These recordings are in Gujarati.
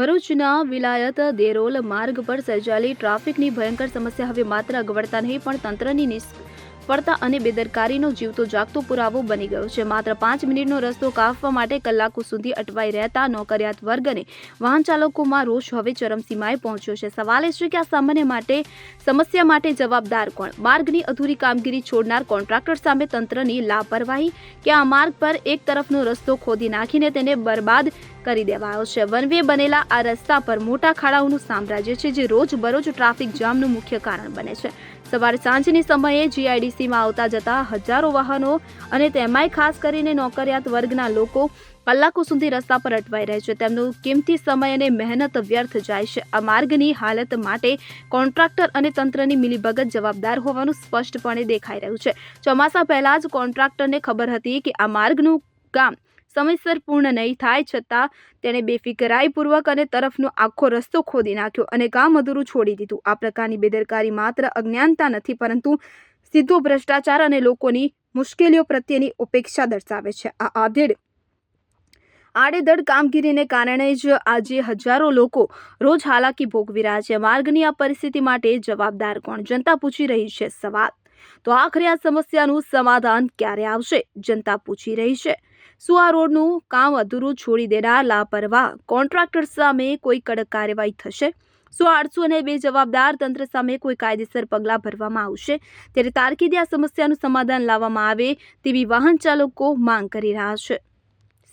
ભરૂચના વિલાયત દેરોલ માર્ગ પર સર્જાયેલી ટ્રાફિકની ભયંકર સમસ્યા હવે માત્ર અગવડતા નહીં, પણ તંત્રની નિષ્ફળતા અને બેદરકારીનો જીવતો જાગતો પુરાવો બની ગયો છે. માત્ર પાંચ મિનિટનો રસ્તો કાપવા માટે કલાકો સુધી અટવાઈ રહેતા નોકરિયાત વર્ગ અને વાહન ચાલકોમાં રોષ હવે ચરમસીમાએ પહોંચ્યો છે. સવાલ એ છે કે આ સામાન્ય માટે, સમસ્યા માટે જવાબદાર કોણ? માર્ગની અધૂરી કામગીરી છોડનાર કોન્ટ્રાક્ટર સામે તંત્રની લાપરવાહી કે આ માર્ગ પર એક તરફનો રસ્તો ખોદી નાખીને તેને બરબાદ કરી દેવાયો છે? વનવે બનેલા આ રસ્તા પર મોટા ખાડાઓનું સામ્રાજ્ય છે, જે રોજ બરોજ ટ્રાફિક જામનું મુખ્ય કારણ બને છે. સવારે સાંજની સમયે જીઆઈડીસીમાં આવતા જતા હજારો વાહનો અને તેમાંય ખાસ કરીને નોકરિયાત વર્ગના લોકો કલાકો સુધી રસ્તા પર અટવાઈ રહે છે. તેમનું કિંમતી સમય અને મહેનત વ્યર્થ જાય છે. આ માર્ગની હાલત માટે કોન્ટ્રાક્ટર અને તંત્રની મિલીભગત જવાબદાર હોવાનું સ્પષ્ટપણે દેખાઈ રહ્યું છે. ચોમાસા પહેલા જ કોન્ટ્રાક્ટરને ખબર હતી કે આ માર્ગનું કામ સમયસર પૂર્ણ નહીં થાય છતાં તેણે બેફિકરાઈપૂર્વક અને તરફનો આખો રસ્તો ખોદી નાખ્યો અને કામ અધૂરું છોડી દીધું. આ પ્રકારની બેદરકારી માત્ર અજ્ઞાનતા નથી, પરંતુ સીધો ભ્રષ્ટાચાર અને લોકોની મુશ્કેલીઓ પ્રત્યેની ઉપેક્ષા દર્શાવે છે. આ આધેડ આડેધડ કામગીરીને કારણે જ આજે હજારો લોકો રોજ હાલાકી ભોગવી રહ્યા છે. માર્ગની આ પરિસ્થિતિ માટે જવાબદાર કોણ? જનતા પૂછી રહી છે સવાલ. તો આખરે આ સમસ્યાનું સમાધાન ક્યારે આવશે? જનતા પૂછી રહી છે. શું આ રોડનું કામ અધૂરું છોડી દેનાર લાપરવાહ કોન્ટ્રાક્ટર સામે કોઈ કડક કાર્યવાહી થશે? શું આડસુ અને બે જવાબદાર તંત્ર સામે કોઈ કાયદેસર પગલાં ભરવામાં આવશે? ત્યારે તારકીદે આ સમસ્યાનું સમાધાન લાવવામાં આવે તેવી વાહન ચાલકો માંગ કરી રહ્યા છે.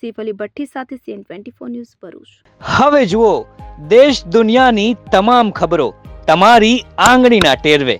સૈફ ભઠ્ઠી સાથે CN twenty four news Bharuch. હવે જુઓ, દેશ દુનિયાની તમામ ખબરો તમારી આંગળીના ટેરવે.